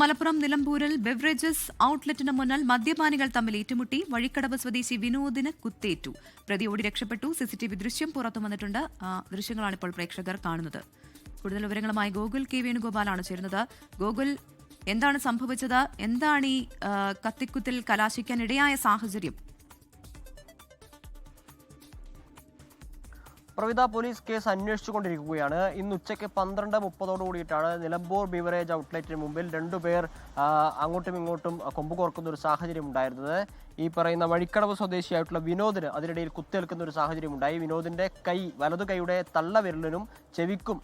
മലപ്പുറം നിലമ്പൂരിൽ ബെവറേജസ് ഔട്ട്ലെറ്റിന് മുന്നിൽ മദ്യപാനികൾ തമ്മിൽ ഏറ്റുമുട്ടി. വഴിക്കടവ് സ്വദേശി വിനോദിന് കുത്തേറ്റു. പ്രതി ഓടി രക്ഷപ്പെട്ടു. സിസിടിവി ദൃശ്യം പുറത്തു വന്നിട്ടുണ്ട്. ആ ദൃശ്യങ്ങളാണ് ഇപ്പോൾ പ്രേക്ഷകർ കാണുന്നത്. കൂടുതൽ വിവരങ്ങളുമായി ഗോകുൽ കെ വേണുഗോപാലാണ് ചേരുന്നത്. ഗോകുൽ എന്താണ് സംഭവിച്ചത്? എന്താണ് ഈ കത്തിക്കുത്തിൽ കലാശിക്കാൻ ഇടയായ സാഹചര്യം? പ്രവിധ പോലീസ് കേസ് അന്വേഷിച്ചുകൊണ്ടിരിക്കുകയാണ്. ഇന്ന് ഉച്ചയ്ക്ക് പന്ത്രണ്ട് മുപ്പതോടു കൂടിയിട്ടാണ് നിലമ്പൂർ ബിവറേജ് ഔട്ട്ലെറ്റിന് മുമ്പിൽ രണ്ടുപേർ അങ്ങോട്ടും ഇങ്ങോട്ടും കൊമ്പുകോർക്കുന്ന ഒരു സാഹചര്യം ഉണ്ടായിരുന്നത്. ഈ പറയുന്ന വഴിക്കടവ് സ്വദേശിയായിട്ടുള്ള വിനോദിന് അതിനിടയിൽ കുത്തേൽക്കുന്ന ഒരു സാഹചര്യം ഉണ്ടായി. വിനോദിന്റെ കൈ വലതു കൈയുടെ തള്ളവിരലിനും ചെവിക്കും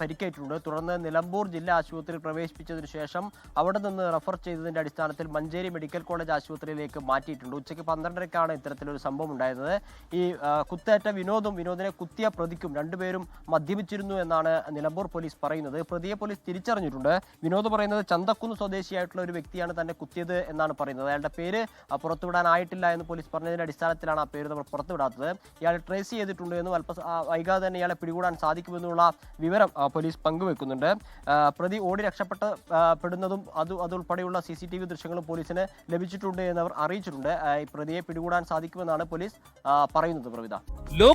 പരിക്കേറ്റിട്ടുണ്ട്. തുടർന്ന് നിലമ്പൂർ ജില്ലാ ആശുപത്രിയിൽ പ്രവേശിപ്പിച്ചതിനു ശേഷം അവിടെ നിന്ന് റഫർ ചെയ്തതിന്റെ അടിസ്ഥാനത്തിൽ മഞ്ചേരി മെഡിക്കൽ കോളേജ് ആശുപത്രിയിലേക്ക് മാറ്റിയിട്ടുണ്ട്. ഉച്ചയ്ക്ക് പന്ത്രണ്ടരക്കാണ് ഇത്തരത്തിലൊരു സംഭവം ഉണ്ടായിരുന്നത്. ഈ കുത്തേറ്റ വിനോദും വിനോദിനെ കുത്തിയ പ്രതിക്കും രണ്ടുപേരും മദ്യപിച്ചിരുന്നു എന്നാണ് നിലമ്പൂർ പോലീസ് പറയുന്നത്. പ്രതിയെ പോലീസ് തിരിച്ചറിഞ്ഞിട്ടുണ്ട്. വിനോദ് പറയുന്നത് ചന്തക്കുന്ന് സ്വദേശിയായിട്ടുള്ള ഒരു വ്യക്തിയാണ് തന്നെ കുത്തിയത് എന്നാണ് പറയുന്നത്. അയാളുടെ പേര് പുറത്തുവിടാനായിട്ടില്ല എന്ന് പോലീസ് പറഞ്ഞതിന്റെ അടിസ്ഥാനത്തിലാണ് ആ പേര് പുറത്തുവിടാത്തത്. ഇയാൾ ട്രേസ് ചെയ്തിട്ടുണ്ട് എന്നും അല്പ വൈകാതെ തന്നെ ഇയാളെ പിടികൂടാൻ സാധിക്കുമെന്നുള്ള വിവരം പോലീസ് പങ്കുവെക്കുന്നുണ്ട്. പ്രതി ഓടി രക്ഷപ്പെട്ട് പെടുന്നതും അത് അതുൾപ്പെടെയുള്ള സി സി ടി വി ദൃശ്യങ്ങളും പോലീസിന് ലഭിച്ചിട്ടുണ്ട് എന്ന് അവർ അറിയിച്ചിട്ടുണ്ട് പ്രതിയെ പിടികൂടാൻ സാധിക്കുമെന്നാണ് പോലീസ് പറയുന്നത് പ്രവിത. പ്രവിധ